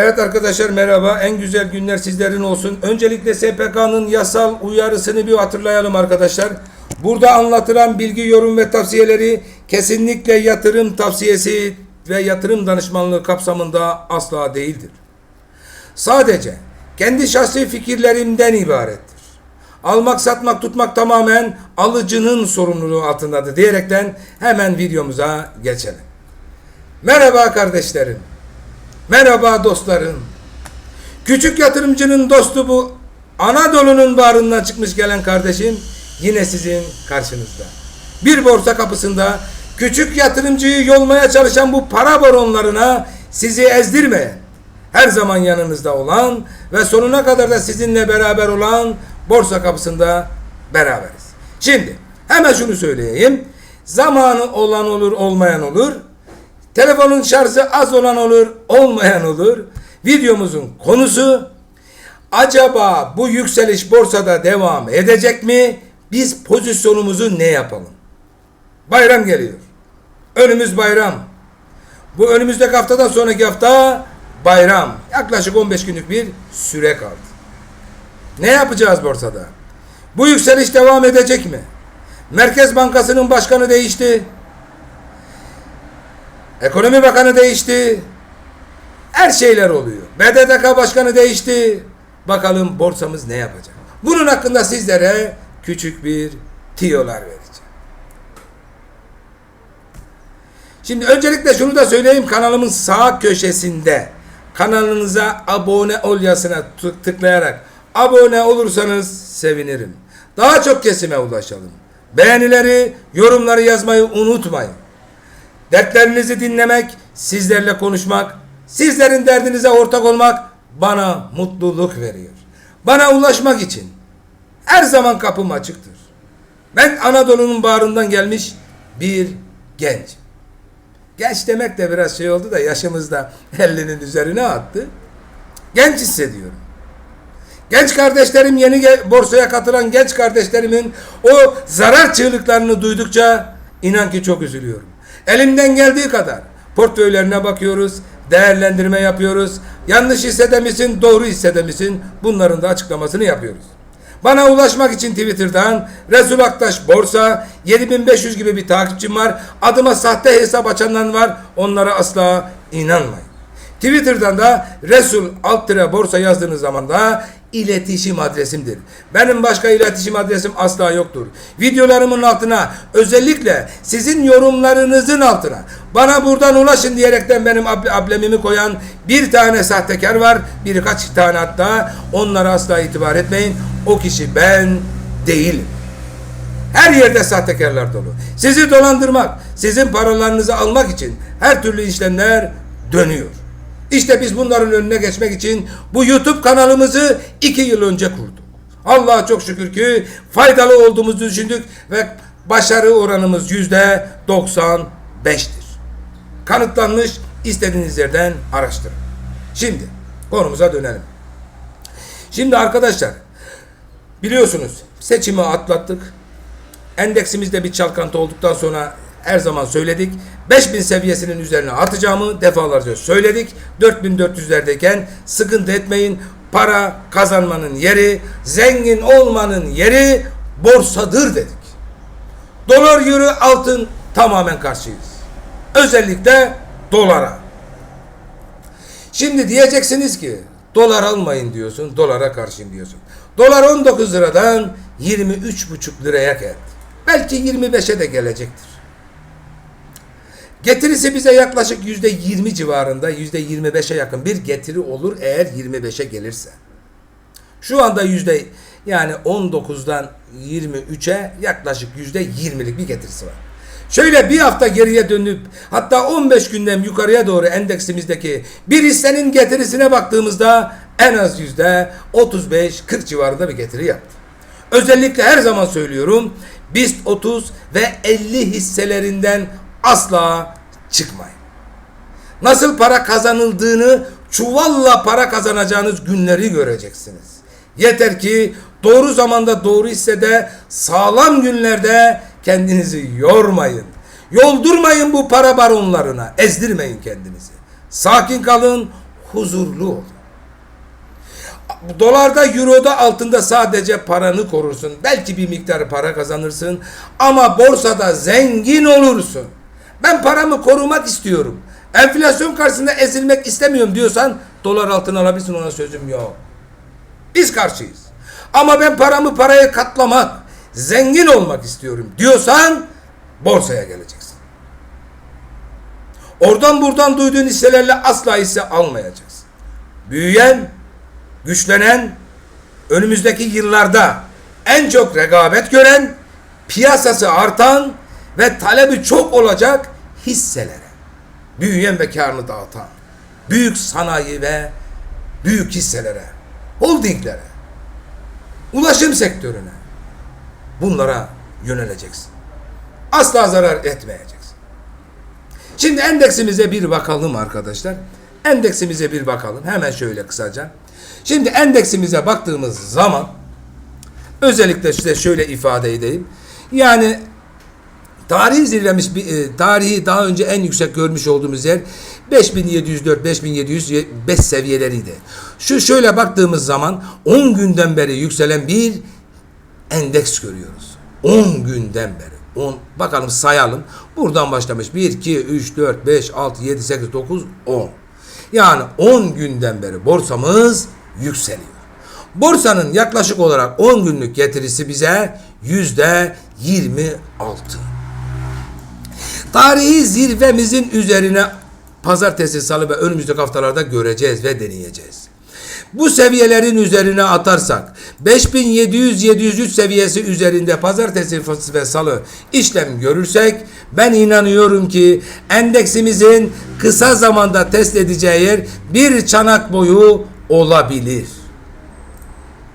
Evet arkadaşlar merhaba. En güzel günler sizlerin olsun. Öncelikle SPK'nın yasal uyarısını bir hatırlayalım arkadaşlar. Burada anlatılan bilgi, yorum ve tavsiyeleri kesinlikle yatırım tavsiyesi ve yatırım danışmanlığı kapsamında asla değildir. Sadece kendi şahsi fikirlerimden ibarettir. Almak, satmak, tutmak tamamen alıcının sorumluluğu altındadır diyerekten hemen videomuza geçelim. Merhaba kardeşlerim. Merhaba dostlarım. Küçük yatırımcının dostu bu Anadolu'nun bağrından çıkmış gelen kardeşim yine sizin karşınızda. Bir borsa kapısında küçük yatırımcıyı yolmaya çalışan bu para baronlarına sizi ezdirmeyen, her zaman yanınızda olan ve sonuna kadar da sizinle beraber olan borsa kapısında beraberiz. Şimdi hemen şunu söyleyeyim. Zamanı olan olur olmayan olur. Telefonun şarjı az olan olur, olmayan olur. Videomuzun konusu acaba bu yükseliş borsada devam edecek mi? Biz pozisyonumuzu ne yapalım? Bayram geliyor. Önümüz bayram. Bu önümüzdeki haftadan sonraki hafta bayram. Yaklaşık 15 günlük bir süre kaldı. Ne yapacağız borsada? Bu yükseliş devam edecek mi? Merkez Bankası'nın başkanı değişti. Ekonomi Bakanı değişti. Her şeyler oluyor. BDDK Başkanı değişti. Bakalım borsamız ne yapacak? Bunun hakkında sizlere küçük bir tiyolar vereceğim. Şimdi öncelikle şunu da söyleyeyim kanalımın sağ köşesinde kanalınıza abone ol yazısına tık- tıklayarak abone olursanız sevinirim. Daha çok kesime ulaşalım. Beğenileri, yorumları yazmayı unutmayın. Dertlerinizi dinlemek, sizlerle konuşmak, sizlerin derdinize ortak olmak bana mutluluk veriyor. Bana ulaşmak için her zaman kapım açıktır. Ben Anadolu'nun bağrından gelmiş bir genç. Genç demek de biraz şey oldu da yaşımızda 50'nin üzerine attı. Genç hissediyorum. Genç kardeşlerim yeni borsaya katılan genç kardeşlerimin o zarar çığlıklarını duydukça inan ki çok üzülüyorum. Elimden geldiği kadar portföylerine bakıyoruz, değerlendirme yapıyoruz. Yanlış hissede misin, doğru hissede misin? Bunların da açıklamasını yapıyoruz. Bana ulaşmak için Twitter'dan Resul Aktaş Borsa 7500 gibi bir takipçim var. Adıma sahte hesap açanlar var. Onlara asla inanmayın. Twitter'dan da Resul Altıra Borsa yazdığınız zaman da iletişim adresimdir. Benim başka iletişim adresim asla yoktur. Videolarımın altına özellikle sizin yorumlarınızın altına bana buradan ulaşın diyerekten benim able- ablemimi koyan bir tane sahtekar var. Birkaç tane hatta onlara asla itibar etmeyin. O kişi ben değilim. Her yerde sahtekarlar dolu. Sizi dolandırmak, sizin paralarınızı almak için her türlü işlemler dönüyor. İşte biz bunların önüne geçmek için bu YouTube kanalımızı iki yıl önce kurduk. Allah'a çok şükür ki faydalı olduğumuzu düşündük ve başarı oranımız yüzde 95'tir. Kanıtlanmış istediğiniz yerden araştırın. Şimdi konumuza dönelim. Şimdi arkadaşlar biliyorsunuz seçimi atlattık. Endeksimizde bir çalkantı olduktan sonra her zaman söyledik. 5000 seviyesinin üzerine atacağımı defalarca söyledik. 4400'lerdeyken sıkıntı etmeyin. Para kazanmanın yeri, zengin olmanın yeri borsadır dedik. Dolar, euro, altın tamamen karşıyız. Özellikle dolara. Şimdi diyeceksiniz ki dolar almayın diyorsun, dolara karşıyım diyorsun. Dolar 19 liradan 23,5 liraya geldi. Belki 25'e de gelecektir. Getirisi bize yaklaşık yüzde 20 civarında, yüzde 25'e yakın bir getiri olur eğer 25'e gelirse. Şu anda yüzde yani 19'dan 23'e yaklaşık yüzde 20'lik bir getirisi var. Şöyle bir hafta geriye dönüp hatta 15 günden yukarıya doğru endeksimizdeki bir hissenin getirisine baktığımızda en az yüzde 35-40 civarında bir getiri yaptı. Özellikle her zaman söylüyorum BIST 30 ve 50 hisselerinden asla çıkmayın. Nasıl para kazanıldığını çuvalla para kazanacağınız günleri göreceksiniz. Yeter ki doğru zamanda doğru hissede sağlam günlerde kendinizi yormayın. Yoldurmayın bu para baronlarına. Ezdirmeyin kendinizi. Sakin kalın, huzurlu ol. Dolarda, euroda, altında sadece paranı korursun. Belki bir miktar para kazanırsın ama borsada zengin olursun. Ben paramı korumak istiyorum. Enflasyon karşısında ezilmek istemiyorum diyorsan dolar altın alabilirsin ona sözüm yok. Biz karşıyız. Ama ben paramı paraya katlamak, zengin olmak istiyorum diyorsan borsaya geleceksin. Oradan buradan duyduğun hisselerle asla hisse almayacaksın. Büyüyen, güçlenen, önümüzdeki yıllarda en çok rekabet gören, piyasası artan ve talebi çok olacak hisselere, büyüyen ve karını dağıtan, büyük sanayi ve büyük hisselere, holdinglere, ulaşım sektörüne bunlara yöneleceksin. Asla zarar etmeyeceksin. Şimdi endeksimize bir bakalım arkadaşlar. Endeksimize bir bakalım. Hemen şöyle kısaca. Şimdi endeksimize baktığımız zaman özellikle size şöyle ifade edeyim. Yani tarihi zirvemiz e, tarihi daha önce en yüksek görmüş olduğumuz yer 5704 5705 seviyeleriydi. Şu şöyle baktığımız zaman 10 günden beri yükselen bir endeks görüyoruz. 10 günden beri. 10 bakalım sayalım. Buradan başlamış. 1 2 3 4 5 6 7 8 9 10. Yani 10 günden beri borsamız yükseliyor. Borsanın yaklaşık olarak 10 günlük getirisi bize yüzde 26. Tarihi zirvemizin üzerine pazartesi, salı ve önümüzdeki haftalarda göreceğiz ve deneyeceğiz. Bu seviyelerin üzerine atarsak 5700-703 seviyesi üzerinde pazartesi ve salı işlem görürsek ben inanıyorum ki endeksimizin kısa zamanda test edeceği yer bir çanak boyu olabilir.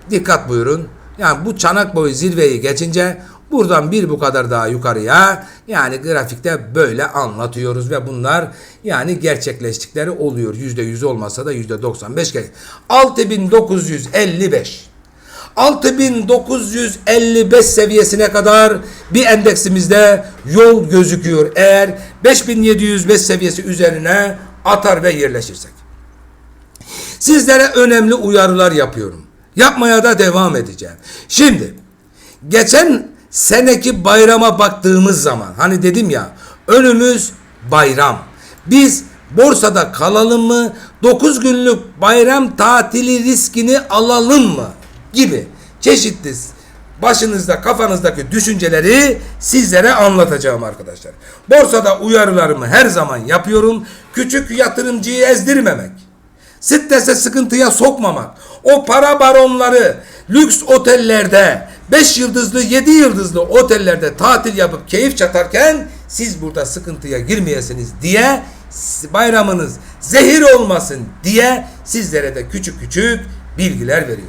Dikkat buyurun. Yani bu çanak boyu zirveyi geçince buradan bir bu kadar daha yukarıya yani grafikte böyle anlatıyoruz ve bunlar yani gerçekleştikleri oluyor. Yüzde yüz olmasa da yüzde 95 gel. 6955 6955 seviyesine kadar bir endeksimizde yol gözüküyor. Eğer 5705 seviyesi üzerine atar ve yerleşirsek. Sizlere önemli uyarılar yapıyorum. Yapmaya da devam edeceğim. Şimdi geçen seneki bayrama baktığımız zaman hani dedim ya önümüz bayram. Biz borsada kalalım mı? 9 günlük bayram tatili riskini alalım mı? Gibi çeşitli başınızda kafanızdaki düşünceleri sizlere anlatacağım arkadaşlar. Borsada uyarılarımı her zaman yapıyorum. Küçük yatırımcıyı ezdirmemek. Strese sıkıntıya sokmamak. O para baronları lüks otellerde 5 yıldızlı 7 yıldızlı otellerde tatil yapıp keyif çatarken siz burada sıkıntıya girmeyesiniz diye bayramınız zehir olmasın diye sizlere de küçük küçük bilgiler veriyor.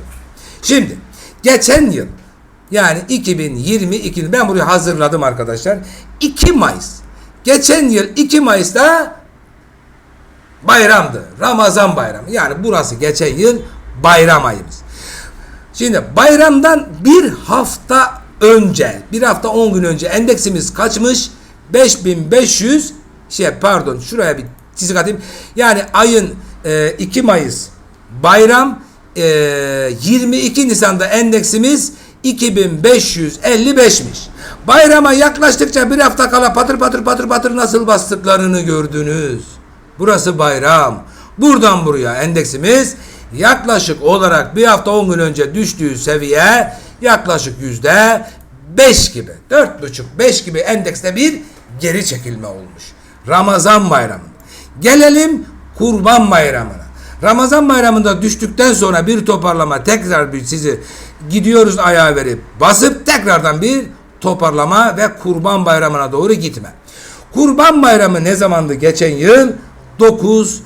Şimdi geçen yıl yani 2022 ben burayı hazırladım arkadaşlar. 2 Mayıs. Geçen yıl 2 Mayıs'ta bayramdı. Ramazan bayramı. Yani burası geçen yıl bayram ayımız. Şimdi bayramdan bir hafta önce, bir hafta 10 gün önce endeksimiz kaçmış? 5500 şey pardon şuraya bir çizik atayım. Yani ayın e, 2 Mayıs bayram e, 22 Nisan'da endeksimiz 2555'miş. Bayrama yaklaştıkça bir hafta kala patır patır patır patır nasıl bastıklarını gördünüz. Burası bayram. Buradan buraya endeksimiz yaklaşık olarak bir hafta 10 gün önce düştüğü seviye yaklaşık yüzde 5 gibi. 4,5-5 gibi endekste bir geri çekilme olmuş. Ramazan bayramı. Gelelim kurban bayramına. Ramazan bayramında düştükten sonra bir toparlama tekrar bir sizi gidiyoruz ayağa verip basıp tekrardan bir toparlama ve kurban bayramına doğru gitme. Kurban bayramı ne zamandı geçen yıl? 9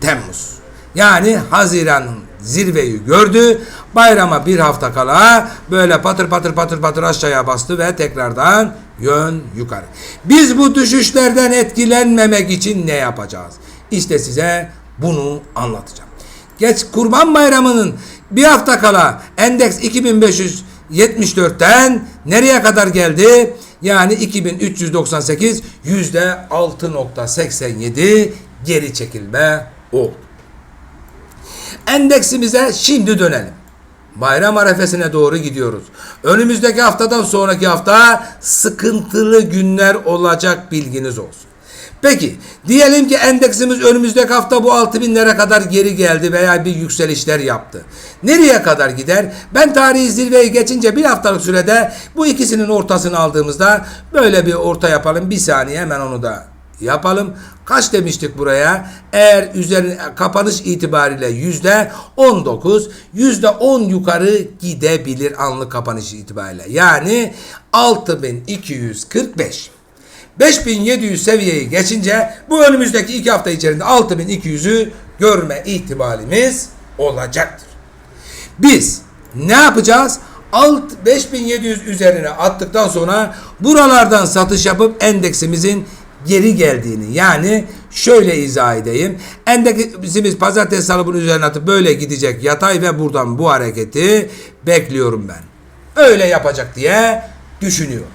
Temmuz. Yani Haziran'ın zirveyi gördü. Bayrama bir hafta kala böyle patır patır patır patır aşağıya bastı ve tekrardan yön yukarı. Biz bu düşüşlerden etkilenmemek için ne yapacağız? İşte size bunu anlatacağım. Geç Kurban Bayramı'nın bir hafta kala endeks 2574'ten nereye kadar geldi? Yani 2398 yüzde 6.87 geri çekilme oldu. Endeksimize şimdi dönelim. Bayram arefesine doğru gidiyoruz. Önümüzdeki haftadan sonraki hafta sıkıntılı günler olacak bilginiz olsun. Peki diyelim ki endeksimiz önümüzdeki hafta bu 6000'lere kadar geri geldi veya bir yükselişler yaptı. Nereye kadar gider? Ben tarihi zirveyi geçince bir haftalık sürede bu ikisinin ortasını aldığımızda böyle bir orta yapalım. Bir saniye hemen onu da yapalım. Kaç demiştik buraya? Eğer üzerine kapanış itibariyle yüzde 19, yüzde 10 yukarı gidebilir anlık kapanış itibariyle. Yani 6245. 5700 seviyeyi geçince bu önümüzdeki iki hafta içerisinde 6200'ü görme ihtimalimiz olacaktır. Biz ne yapacağız? Alt 5700 üzerine attıktan sonra buralardan satış yapıp endeksimizin geri geldiğini yani şöyle izah edeyim. Endeksimiz pazartesi salı bunun üzerine atıp böyle gidecek yatay ve buradan bu hareketi bekliyorum ben. Öyle yapacak diye düşünüyorum.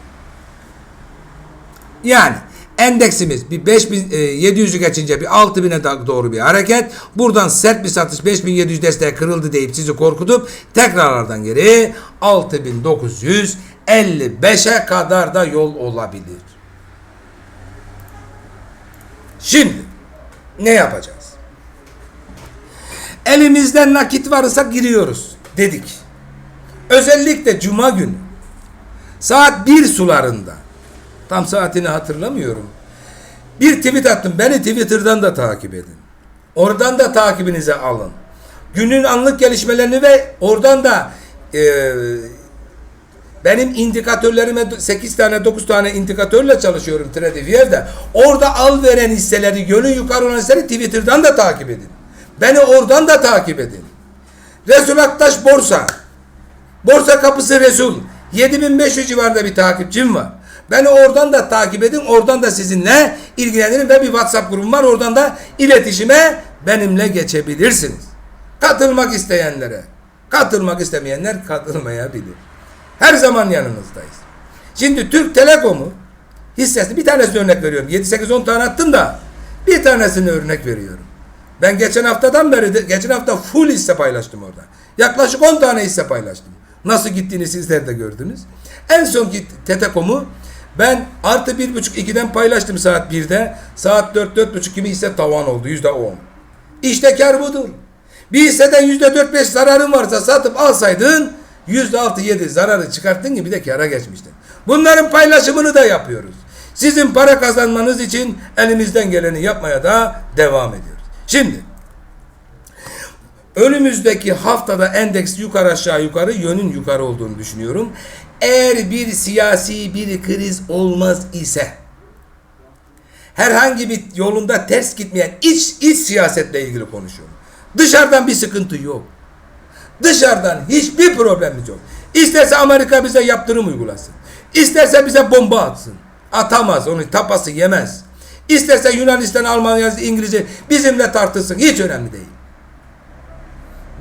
Yani endeksimiz bir 5700'ü geçince bir 6000'e da- doğru bir hareket. Buradan sert bir satış 5700 desteğe kırıldı deyip sizi korkutup tekrarlardan geri 6955'e kadar da yol olabilir. Şimdi ne yapacağız? Elimizde nakit varsa giriyoruz dedik. Özellikle cuma günü saat 1 sularında tam saatini hatırlamıyorum. Bir tweet attım. Beni Twitter'dan da takip edin. Oradan da takibinize alın. Günün anlık gelişmelerini ve oradan da e, benim indikatörlerime 8 tane 9 tane indikatörle çalışıyorum Tradifier'de. Orada al veren hisseleri, yönü yukarı olan hisseleri Twitter'dan da takip edin. Beni oradan da takip edin. Resul Aktaş Borsa. Borsa kapısı Resul. 7500 civarında bir takipçim var. Beni oradan da takip edin. Oradan da sizinle ilgilenirim ve bir WhatsApp grubum var. Oradan da iletişime benimle geçebilirsiniz. Katılmak isteyenlere. Katılmak istemeyenler katılmayabilir. Her zaman yanınızdayız. Şimdi Türk Telekom'u hissesini bir tanesini örnek veriyorum. 7-8-10 tane attım da bir tanesini örnek veriyorum. Ben geçen haftadan beri de, geçen hafta full hisse paylaştım orada. Yaklaşık 10 tane hisse paylaştım. Nasıl gittiğini sizler de gördünüz. En son Tetekom'u ben artı 1.5-2'den paylaştım saat 1'de. Saat 4-4.5 gibi hisse tavan oldu. %10. İşte kar budur. Bir hisseden %4-5 zararın varsa satıp alsaydın %6-7 zararı çıkarttın gibi de kara geçmiştin. Bunların paylaşımını da yapıyoruz. Sizin para kazanmanız için elimizden geleni yapmaya da devam ediyoruz. Şimdi önümüzdeki haftada endeks yukarı aşağı yukarı yönün yukarı olduğunu düşünüyorum. Eğer bir siyasi bir kriz olmaz ise herhangi bir yolunda ters gitmeyen iç, iç siyasetle ilgili konuşuyorum. Dışarıdan bir sıkıntı yok. Dışarıdan hiçbir problemimiz yok. İsterse Amerika bize yaptırım uygulasın. İsterse bize bomba atsın. Atamaz. Onu tapası yemez. İsterse Yunanistan, Almanya, İngilizce bizimle tartışsın. Hiç önemli değil.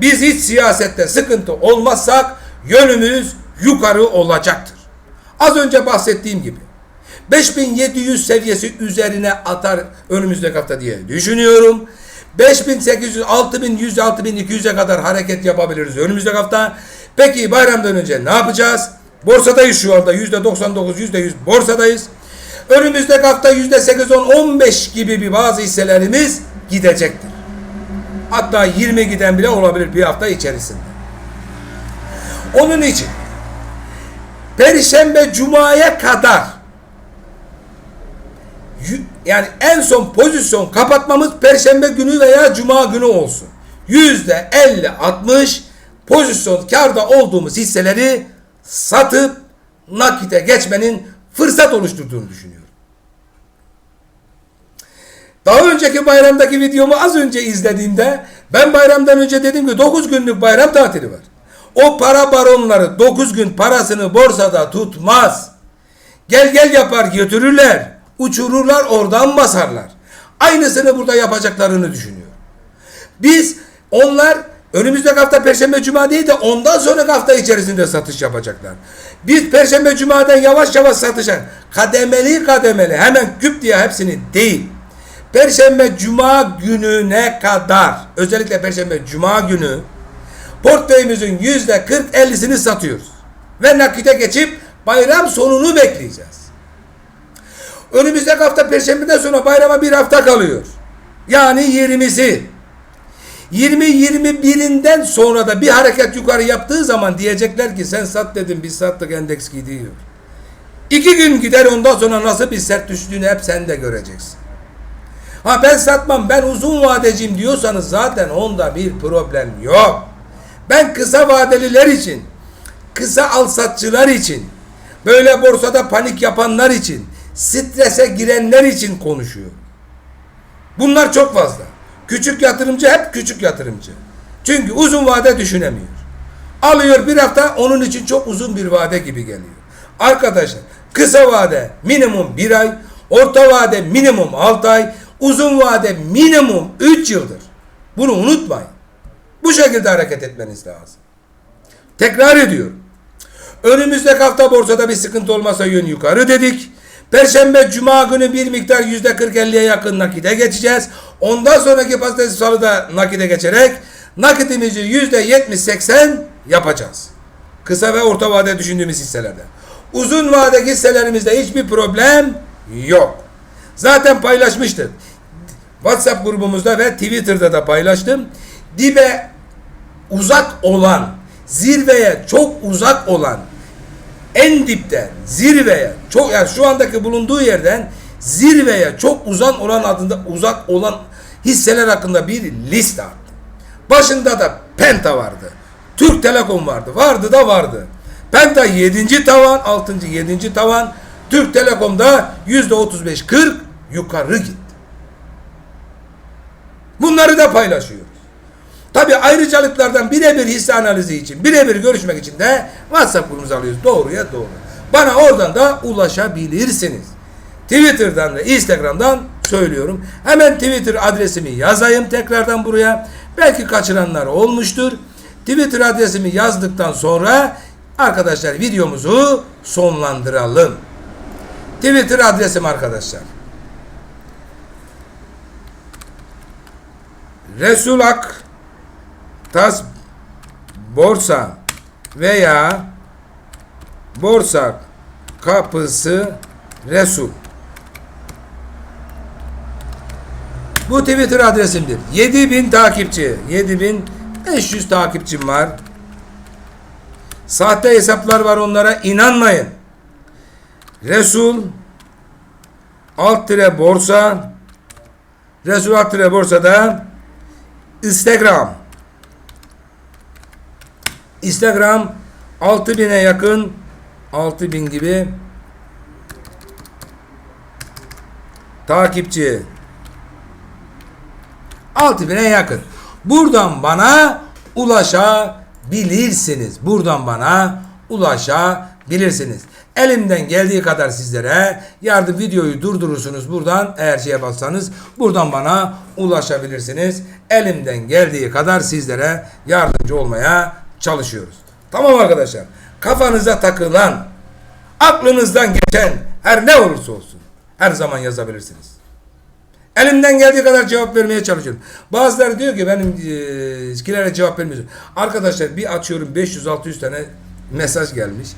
Biz hiç siyasette sıkıntı olmazsak yönümüz yukarı olacaktır. Az önce bahsettiğim gibi 5700 seviyesi üzerine atar önümüzdeki hafta diye düşünüyorum. 5800, 6100, 6200'e kadar hareket yapabiliriz önümüzdeki hafta. Peki bayramdan önce ne yapacağız? Borsadayız şu anda. %99, %100 borsadayız. Önümüzdeki hafta %8, 10, 15 gibi bir bazı hisselerimiz gidecektir. Hatta 20 giden bile olabilir bir hafta içerisinde. Onun için Perşembe Cuma'ya kadar yani en son pozisyon kapatmamız Perşembe günü veya Cuma günü olsun. Yüzde 50-60 pozisyon karda olduğumuz hisseleri satıp nakite geçmenin fırsat oluşturduğunu düşünüyorum. Daha önceki bayramdaki videomu az önce izlediğimde ben bayramdan önce dedim ki 9 günlük bayram tatili var. O para baronları 9 gün parasını borsada tutmaz. Gel gel yapar götürürler. Uçururlar oradan basarlar. Aynısını burada yapacaklarını düşünüyor. Biz onlar önümüzdeki hafta Perşembe Cuma değil de ondan sonraki hafta içerisinde satış yapacaklar. Biz Perşembe Cuma'dan yavaş yavaş satışa kademeli kademeli hemen küp diye hepsini değil. Perşembe Cuma gününe kadar özellikle Perşembe Cuma günü portföyümüzün yüzde 40-50'sini satıyoruz. Ve nakite geçip bayram sonunu bekleyeceğiz. Önümüzdeki hafta Perşembeden sonra bayrama bir hafta kalıyor. Yani 20'si. 20-21'inden sonra da bir hareket yukarı yaptığı zaman diyecekler ki sen sat dedim biz sattık endeks gidiyor. İki gün gider ondan sonra nasıl bir sert düştüğünü hep sen de göreceksin. Ha ben satmam ben uzun vadeciyim diyorsanız zaten onda bir problem yok. Ben kısa vadeliler için, kısa alsatçılar için, böyle borsada panik yapanlar için, strese girenler için konuşuyor. Bunlar çok fazla. Küçük yatırımcı hep küçük yatırımcı. Çünkü uzun vade düşünemiyor. Alıyor bir hafta onun için çok uzun bir vade gibi geliyor. Arkadaşlar kısa vade minimum bir ay, orta vade minimum 6 ay, uzun vade minimum 3 yıldır. Bunu unutmayın. Bu şekilde hareket etmeniz lazım. Tekrar ediyorum. Önümüzdeki hafta borsada bir sıkıntı olmasa yön yukarı dedik. Perşembe, Cuma günü bir miktar yüzde 40-50'ye yakın nakite geçeceğiz. Ondan sonraki pazartesi salıda nakite geçerek nakitimizi yüzde 70-80 yapacağız. Kısa ve orta vade düşündüğümüz hisselerde. Uzun vade hisselerimizde hiçbir problem yok. Zaten paylaşmıştık. WhatsApp grubumuzda ve Twitter'da da paylaştım. Dibe uzak olan, zirveye çok uzak olan en dipten zirveye çok yani şu andaki bulunduğu yerden zirveye çok uzak olan adında uzak olan hisseler hakkında bir liste attım. Başında da Penta vardı. Türk Telekom vardı. Vardı da vardı. Penta 7. tavan, 6. 7. tavan. Türk Telekom'da %35-40 yukarı gitti. Bunları da paylaşıyoruz. Tabi ayrıcalıklardan birebir hisse analizi için, birebir görüşmek için de WhatsApp grubumuza alıyoruz. Doğruya doğru. Bana oradan da ulaşabilirsiniz. Twitter'dan ve Instagram'dan söylüyorum. Hemen Twitter adresimi yazayım tekrardan buraya. Belki kaçıranlar olmuştur. Twitter adresimi yazdıktan sonra arkadaşlar videomuzu sonlandıralım. Twitter adresim arkadaşlar. Resulak Tas borsa veya borsa kapısı Resul. Bu Twitter adresimdir. 7000 takipçi. 7500 takipçim var. Sahte hesaplar var onlara inanmayın. Resul alt tire borsa Resul alt tire borsada Instagram Instagram 6000'e yakın 6000 gibi takipçi 6000'e yakın. Buradan bana ulaşabilirsiniz. Buradan bana ulaşabilirsiniz. Elimden geldiği kadar sizlere yardım videoyu durdurursunuz buradan eğer şeye bassanız buradan bana ulaşabilirsiniz. Elimden geldiği kadar sizlere yardımcı olmaya çalışıyoruz. Tamam arkadaşlar. Kafanıza takılan, aklınızdan geçen her ne olursa olsun her zaman yazabilirsiniz. Elimden geldiği kadar cevap vermeye çalışıyorum. Bazıları diyor ki benim eskilere cevap vermiyorsun. Arkadaşlar bir açıyorum 500-600 tane mesaj gelmiş.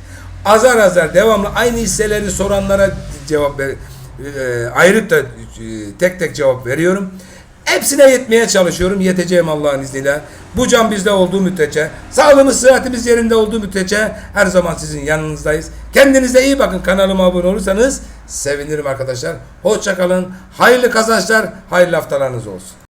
Azar azar devamlı aynı hisseleri soranlara cevap ver, e, ayrı da e, tek tek cevap veriyorum. Hepsine yetmeye çalışıyorum. Yeteceğim Allah'ın izniyle. Bu can bizde olduğu müddetçe, sağlığımız, sıhhatimiz yerinde olduğu müddetçe her zaman sizin yanınızdayız. Kendinize iyi bakın. Kanalıma abone olursanız sevinirim arkadaşlar. Hoşçakalın. Hayırlı kazançlar, hayırlı haftalarınız olsun.